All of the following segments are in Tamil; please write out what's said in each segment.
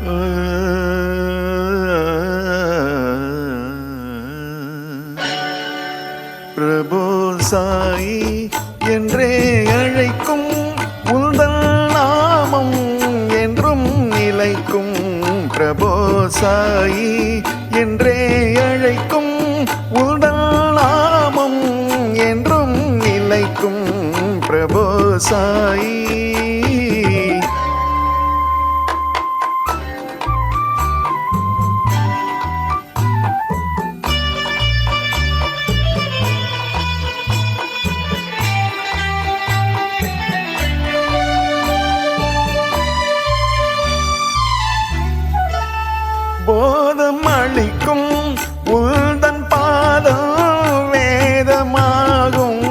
பிரபு சாயி என்றே அழைக்கும் உந்தன் நாமம் என்றும் நிலைக்கும். பிரபோ சாயி என்றே அழைக்கும் உந்தன் நாமம் என்றும் நிலைக்கும். பிரபோ அளிக்கும் உந்தன் பாதம் வேதமாகும்.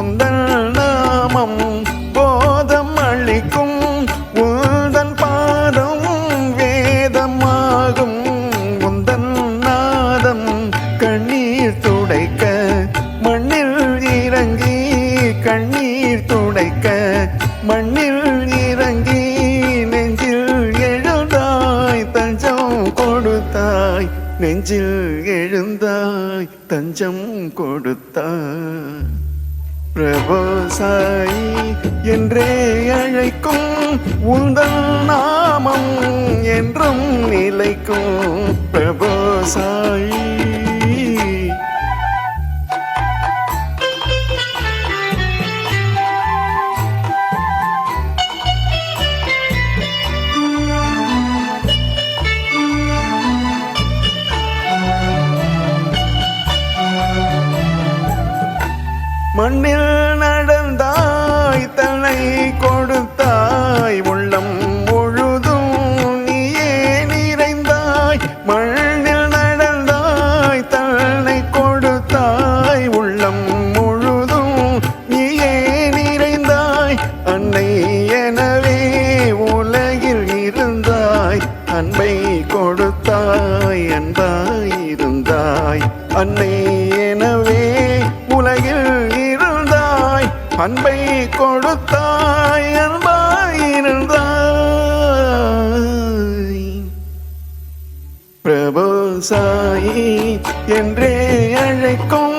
உந்தன் நாமம் போதம் அளிக்கும் உந்தன் பாதம் வேதமாகும். உந்தன் நாதம் கண்ணீர் துடைக்க மண்ணில் இறங்கி கண்ணீர் துடைக்க மண்ணில் இறங்கி நெஞ்சில் எழுந்தாய் தஞ்சம் கொடுத்தாய். பிரபோசாயி என்றே அழைக்கும் உந்தன் நாமம் என்றும் நிலைக்கும். பிரபோசாயி மண்ணில் நடந்தாய் தலை கொடுத்தாய் உள்ளம் முழுதும் நீயே நிறைந்தாய் மண்ணில் நடந்தாய் தலை கொடுத்தாய் உள்ளம் முழுதும் நீயே நிறைந்தாய் அன்னை எனவே உலகில் இருந்தாய் அன்பை கொடுத்தாய் அன்பாய் இருந்தாய் அன்னை என அன்பை கொடுத்தாய் அன்பாயிருந்தாய். பிரபு சாயி என்றே அழைக்கும்